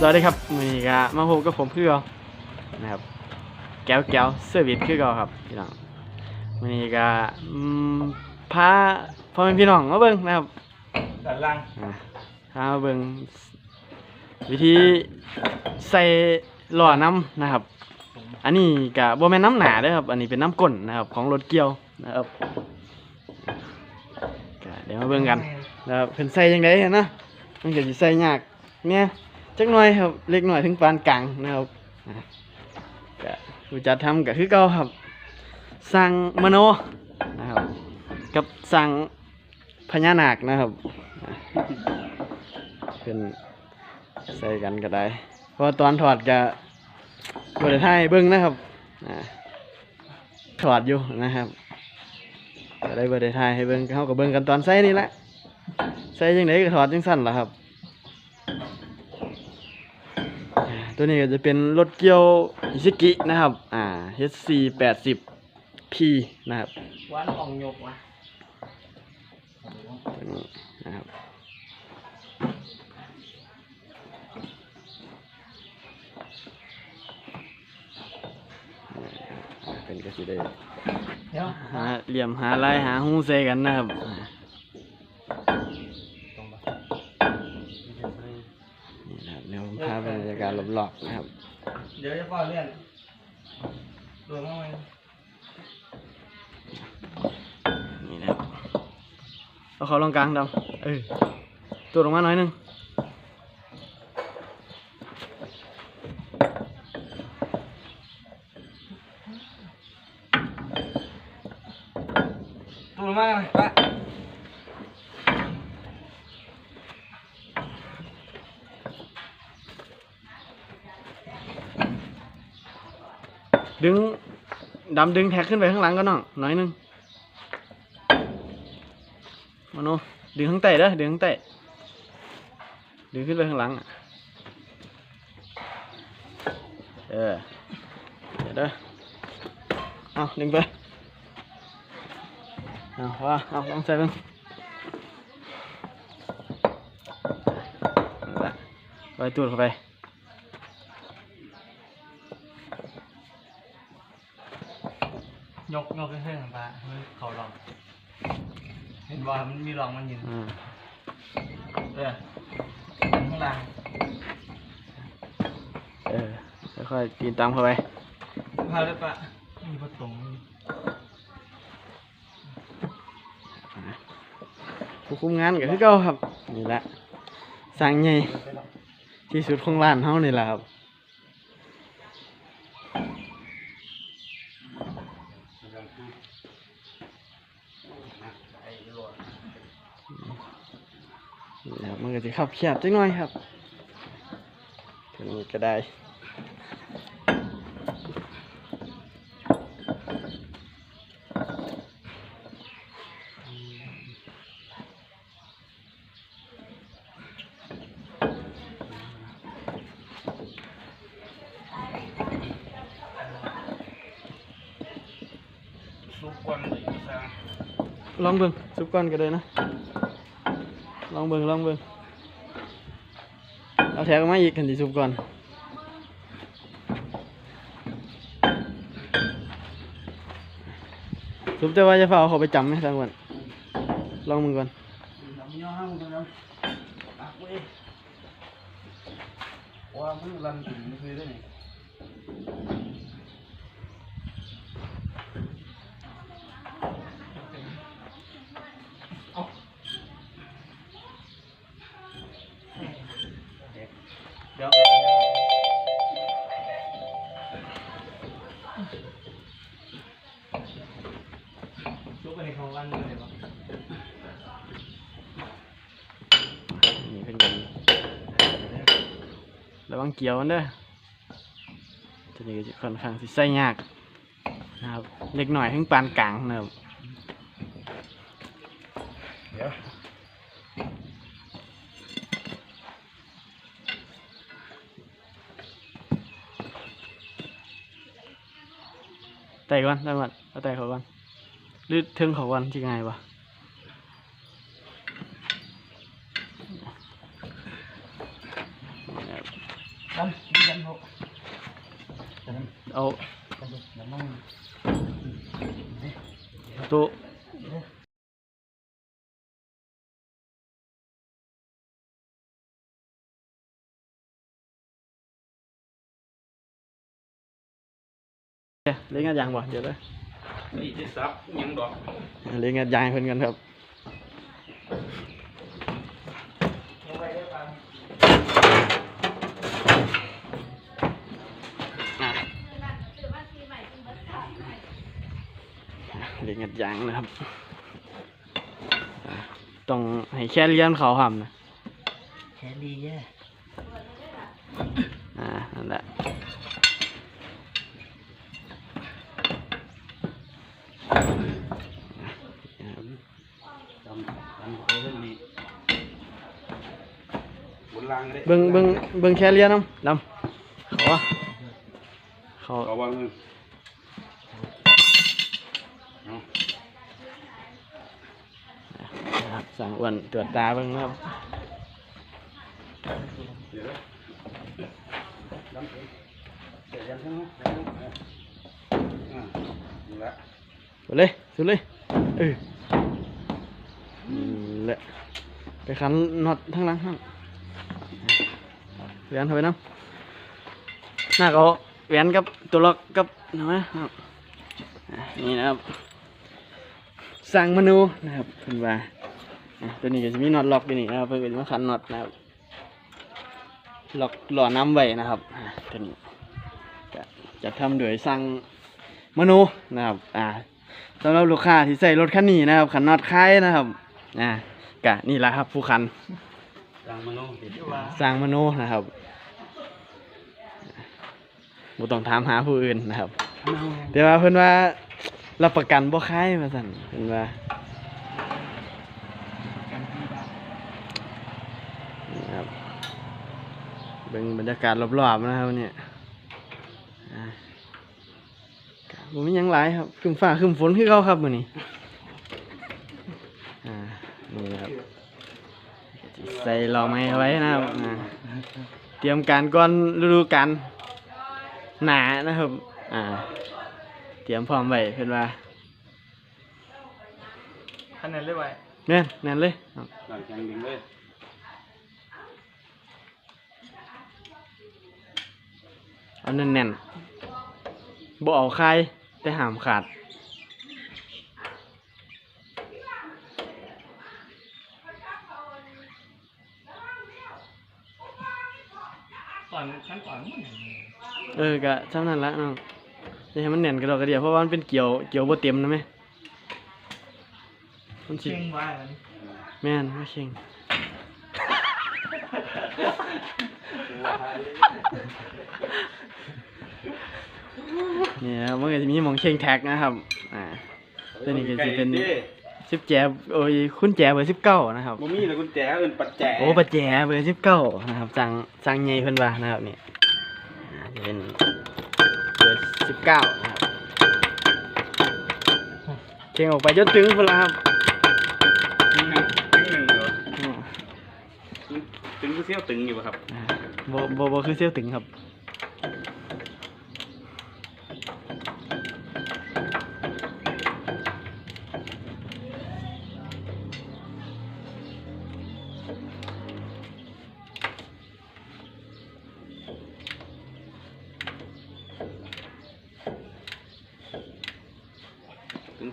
สวัสดีครับวันนี้ก็มาพบกับผมคือเก่านะครับ แก้วแก้วเซอร์วิสคือเก่าครับพี่น้องวันนี้ก็อืมพาพ่อแม่พี่น้องมาเบิ่งนะครับด้านล่างอ่าพามาเบิ่งวิธีใส่หล่อน้ำนะครับ อันนี้ก็บ่แม่นน้ำหนาเด้อครับ อันนี้เป็นน้ำก้นนะครับ ของรถเกี่ยวนะครับก็เดี๋ยวมาเบิ่งกันนะครับเพิ่นใส่จังไดนะมันก็สิใส่ยากเนี่ย จักหน่อยครับ เล็กหน้อยถึงปานกลางนะครับก็ผู้จัดทำก็คือเก่าครับสร้างมโนนะครับ กับสร้างพญานาคนะครับเพิ่นใส่กันก็ได้ เพราะตอนถอดก็บริถ่ายเบิ้งนะครับถอดอยู่นะครับก็ได้บริถ่ายให้เบิ้งเขาก็เบิ้งกันตอนใส่นี่แหละใส่ยังไงก็ถอดจังสั้นละครับอ่า ตัวนี้ก็จะเป็นรถเกี่ยวอิซิกินะครับ อ่า HC 80 P นะครับวันอ่องยกวะตัวนี้นะครับอ่าเป็นก็สิได้เดี๋ยวหาเหลี่ยมหาลายหาหูใส่กันนะครับ ตรงปะ นี่นะครับเดี๋ยวผม พาไปบรรยากาศรอบๆนะครับ เดี๋ยวจะป้อนเลื่อนรวมเข้าไปนี่นะครับเอาเขาลงกลางดำเออตัวลงมาหน่อยหนึงตัวมากเลยปะ ดึงดำดึงแท็กขึ้นไปข้างหลังก็น้องน่อยนึงมาโนดึงข้างใต้เด้อดึงข้างใต้ดึงขึ้นไปข้างหลังเออเดี๋ยวเด้อเอาดึงไปเอาว่าเอาลองใส่เบิ่งไว้ตูดเข้าไป ยกยกขึ้นๆปะมือเขาลอง เห็นว่ามันมีรองมันยืนอ่าเออข้างล่างเออค่อยๆปีนตามเข้าไป พาเลยปะมีประตงผู้คุมงานก็คือเก่าครับ นี่แหละสั่งใหญ่ที่สุดของร้านเฮานี่แหละครับ นี่แหละ ครับมันก็จะขับเขียบจังหน่อยครับถึงนี้ก็ได้ซุปก้อนเลยซะลองเบิ่งซุปก้อนก็ได้นะ ลองเบิ่งลองเบิ่ง เอาแถวมาอีกกันดิซุปก่อนซุปแต่ว่าจะเฝ้าเอาเขาไปจำไหมสักวันลองมึงก่อนว่ามันรันถึงคือได้ไหม วังเกี่ยวมันเด้อทีนี้ก็จะค่อนข้างสิใส่ยากนะครับเล็กหน่อยถึงปานกลางนะครับเดี๋ยวไต่ก่อนไต่ก่อนเอาไต่เขาก่อนหรือเทิงเขาก่อนที่ไงวะนะครับดันดันหกดันเอาดันดันนั่งตัวเล่นงานยางบ่เดี๋ยวเลยนี่จะ ซับยังดอกเล่นงานยางให้เพิ่นกันครับอะ เล่นงานยางนะครับอะต้องให้แค่เลี้ยนเขาทำนะแค่ดีแย่อ่านั่นแหละดำดำไปเรื่องนี้บนล่างได้เบิ่งเบิ่งเบิ่งแค่เลี้ยนน้ำดำเขาอะเขาเขาวางเงินเอา นะครับ สั่งอ้วนตรวจตาเบิ่งครับเดี๋ยวนะดำเละสุดเลยสุดเลยเออแหละไปขันน็อตทั้งหลังห้างแหวนถอยน้ำหน้าเขาแหวนกับตัวล็อกกับนะครับนี่นะครับสั่งมนูนะครับเพิ่นว่า ตัวนี้ก็จะมีน็อตล็อกอยู่นี่นะครับเพิ่นก็จะมาขันน็อตนะครับล็อกหล่อน้ำไว้นะครับอะตัวนี้ก็จะทำโดยสั่งมนูนะครับอ่าสำหรับลูกค้าที่ใส่รถคันนี้นะครับขันน็อตคล้ายนะครับอ่ากะนี่แหละครับผู้คันสร้างมโนเห็นที่ว่าสร้างมนูนะครับบ่ต้องถามหาผู้อื่นนะครับแต่ว่าเพิ่นว่ารับประกันบ่คล้ายว่าซั่นเพิ่นว่า กันที่บ้าน นี่ครับ เบิ่งบรรยากาศรอบๆนะครับเนี่ยอ่าก็บ่มีหยังหลายครับครึ้มฟ้าครึ้มฝนคือเก่าครับมื้อนี้อ่านี่นะครับใส่รอไม้เอาไว้นะครับอ่าเตรียมการก่อนฤดูกาลหนานะครับอ่าเตรียมพร้อมไว้เพิ่นว่าคะแนนเลยไว้แม่นแน่นเลยครับหลังแข่งดึงเลย เอาแน่นๆบ่เอาคายแต่ห้ามขาดก่อนขั้นก่อนมันเออก็เท่านั้นละน้องจะให้มันแน่นกระดอกกระเดียวเพราะว่ามันเป็นเกี่ยวเกี่ยวบ่เต็มนะแม่มันสิเชียงไว้มันแม่นไม่เชิง นี่นะครับมันก็จะมีหมองเชิงแท็กนะครับ อ่า ตัวนี้ก็สิเป็น สิบแจโอ้ยคุณแจเบอร์สิบเก้านะครับ บ่มีเลยกุญแจเอิ้นปัจแจโอ้ปัจแจเบอร์สิบเก้านะครับสั่งสั่งใหญ่เพิ่นว่านะครับนี่อ่าจะเป็นเบอร์สิบเก้านะครับเข่งออกไปจนถึงพุ่นละครับตึงหนึ่งเหรออืมตึงคือเสี้ยวตึงอยู่ป่ะครับอ่าบ่บ่บ่คือเซี่ยวถึงครับ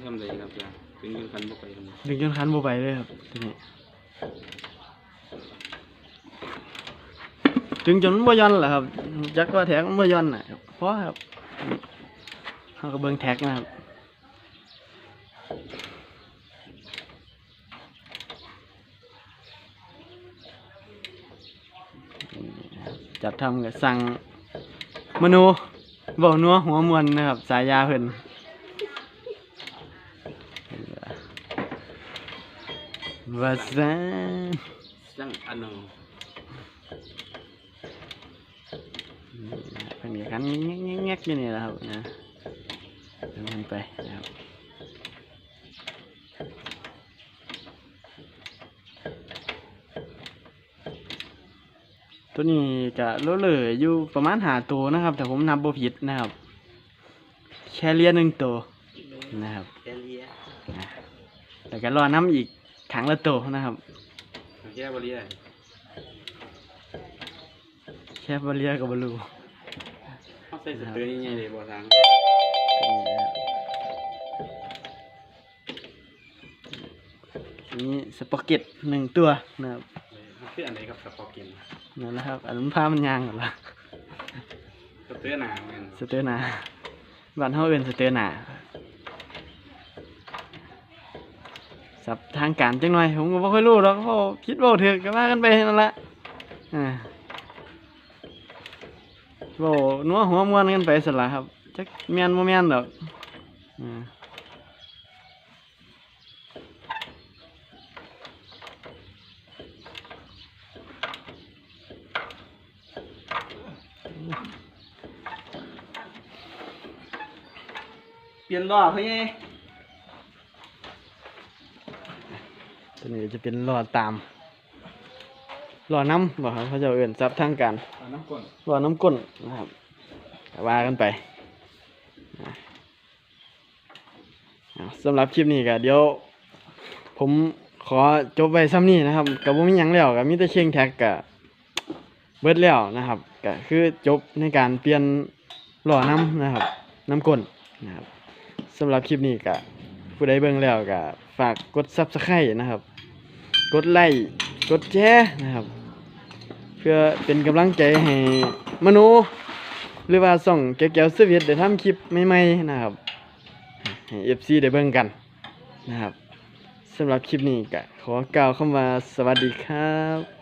ทำไรครับจ้าตึงยืนคันบ่ไปทำไมดึงจนคันบ่ไปเลยครับทีนี้ดึงจนมันบ่ย่อนแหละครับจักษ์ว่าแท็กมันบ่ย่อนน่ะครับเพราะครับเขาก็เบิ่งแท็กนะครับจัดทำกับสั่งมโนเบานัวหัวมวนนะครับ สายยาเพิ่น ว่าซะสร้างอันหนึงเพิ่นก็กันแงกๆๆอยู่นี่แหละครับนะเดินมันไปนะครับตัวนี้ก็โลเหลยอยู่ประมาณหาตัวนะครับ แต่ผมนับบ่ผิดนะครับ แค่เลียหนึ่งตัวนะครับแกเลียนะแล้วก็รอน้ำอีก ขังละตัวนะครับแกบ่เลียแค่บ่เลียกับบลูเขาใส่สเตอร์ยังไงเลยบ่ทางนี่สปอกเก็ตหนึ่งตัวนะครับมันคืออันไหนครับสปอกินนั่นแหละครับ อันนั้นผ้ามันยางหมดละสเตอร์หนาแม่นสเตอร์หนาบ้านเฮาเอิ้นสเตอร์หนา สับทางการจังหน่อย ผมก็บ่ค่อยรู้หรอกเพราะคิดว้าถือก็ว่ากันไปนั่นแหละอ่าเว้านัวหัวมวนกันไปสละครับจักแม่นบ่แม่นดอกอ่าเปลี่ยนล้อเฮ้ย ตัวนี้จะเป็นหลอดตามหลอดน้ำบอกครับเขาจะเอื่นซับทางการเอาน้ำก้นหลอดน้ำก้นนะครับก็ว่ากันไปนะเอาสำหรับคลิปนี้ก็เดี๋ยว ผมขอจบไว้ซ้ำนี้นะครับกับว่ามีหยังแล้วกับมีแต่เชียงแท็กกับเบิดแล้วนะครับก็คือจบในการเปลี่ยนหล่อน้ำนะครับน้ำก้นนะครับสำหรับคลิปนี้ก็ผู้ใดเบิ่งแล้วก็ ฝากกด Subscribe นะครับ กดไลค์กดแชร์นะครับ เพื่อเป็นกำลังใจให้มโนหรือว่าส่องแก้วๆสวีทได้ทำคลิปใหม่ๆนะครับให้ FC ได้เบิ่งกันนะครับสำหรับคลิปนี้ก็ขอกล่าวคำว่าสวัสดีครับ